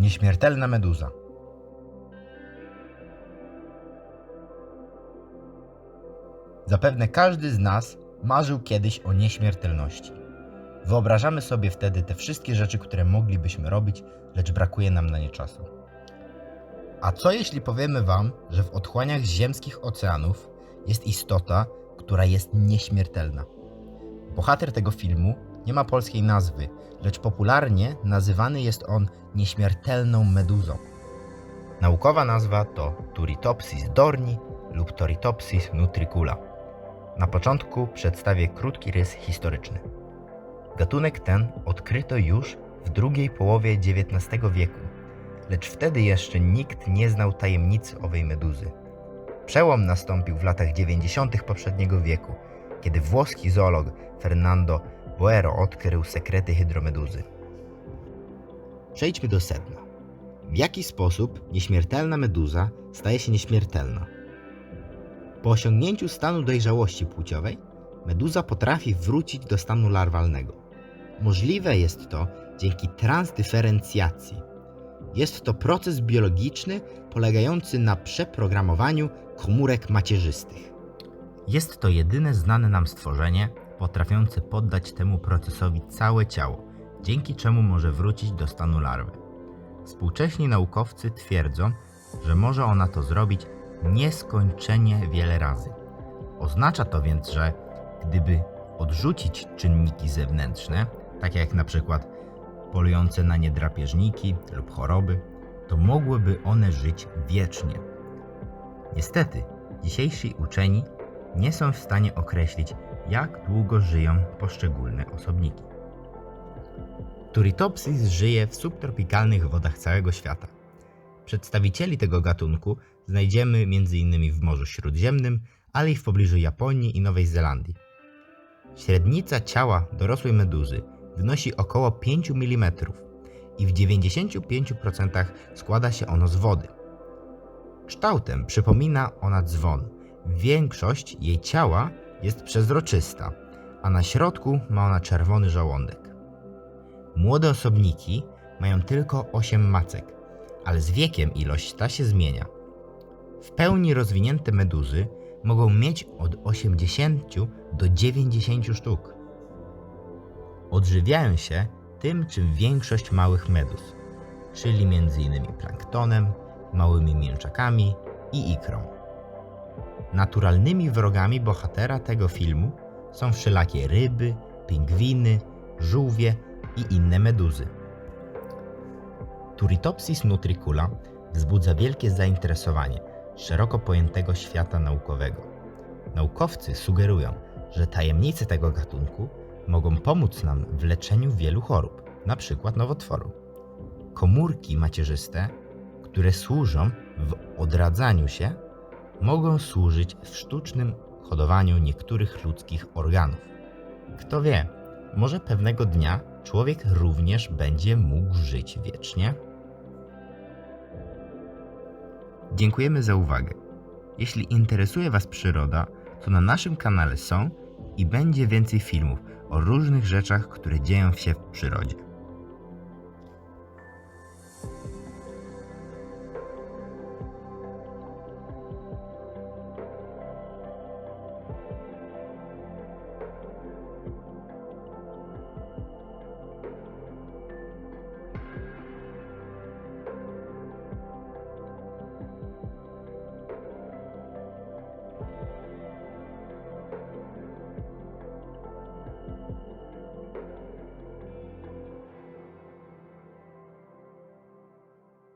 Nieśmiertelna meduza. Zapewne każdy z nas marzył kiedyś o nieśmiertelności. Wyobrażamy sobie wtedy te wszystkie rzeczy, które moglibyśmy robić, lecz brakuje nam na nie czasu. A co jeśli powiemy Wam, że w otchłaniach ziemskich oceanów jest istota, która jest nieśmiertelna? Bohater tego filmu nie ma polskiej nazwy, lecz popularnie nazywany jest on nieśmiertelną meduzą. Naukowa nazwa to Turritopsis dorni lub Turritopsis nutricula. Na początku przedstawię krótki rys historyczny. Gatunek ten odkryto już w drugiej połowie XIX wieku, lecz wtedy jeszcze nikt nie znał tajemnicy owej meduzy. Przełom nastąpił w latach 90. poprzedniego wieku, kiedy włoski zoolog Fernando Boero odkrył sekrety hydromeduzy. Przejdźmy do sedna. W jaki sposób nieśmiertelna meduza staje się nieśmiertelna? Po osiągnięciu stanu dojrzałości płciowej, meduza potrafi wrócić do stanu larwalnego. Możliwe jest to dzięki transdyferencjacji. Jest to proces biologiczny polegający na przeprogramowaniu komórek macierzystych. Jest to jedyne znane nam stworzenie potrafiące poddać temu procesowi całe ciało, dzięki czemu może wrócić do stanu larwy. Współcześni naukowcy twierdzą, że może ona to zrobić nieskończenie wiele razy. Oznacza to więc, że gdyby odrzucić czynniki zewnętrzne, takie jak na przykład polujące na nie drapieżniki lub choroby, to mogłyby one żyć wiecznie. Niestety, dzisiejsi uczeni nie są w stanie określić, jak długo żyją poszczególne osobniki. Turritopsis żyje w subtropikalnych wodach całego świata. Przedstawicieli tego gatunku znajdziemy m.in. w Morzu Śródziemnym, ale i w pobliżu Japonii i Nowej Zelandii. Średnica ciała dorosłej meduzy wynosi około 5 mm i w 95% składa się ono z wody. Kształtem przypomina ona dzwon. Większość jej ciała jest przezroczysta, a na środku ma ona czerwony żołądek. Młode osobniki mają tylko 8 macek, ale z wiekiem ilość ta się zmienia. W pełni rozwinięte meduzy mogą mieć od 80 do 90 sztuk. Odżywiają się tym, czym większość małych meduz, czyli m.in. planktonem, małymi mięczakami i ikrą. Naturalnymi wrogami bohatera tego filmu są wszelakie ryby, pingwiny, żółwie i inne meduzy. Turritopsis nutricula wzbudza wielkie zainteresowanie szeroko pojętego świata naukowego. Naukowcy sugerują, że tajemnice tego gatunku mogą pomóc nam w leczeniu wielu chorób, np. nowotworu. Komórki macierzyste, które służą w odradzaniu się, mogą służyć w sztucznym hodowaniu niektórych ludzkich organów. Kto wie, może pewnego dnia człowiek również będzie mógł żyć wiecznie? Dziękujemy za uwagę. Jeśli interesuje Was przyroda, to na naszym kanale są i będzie więcej filmów o różnych rzeczach, które dzieją się w przyrodzie.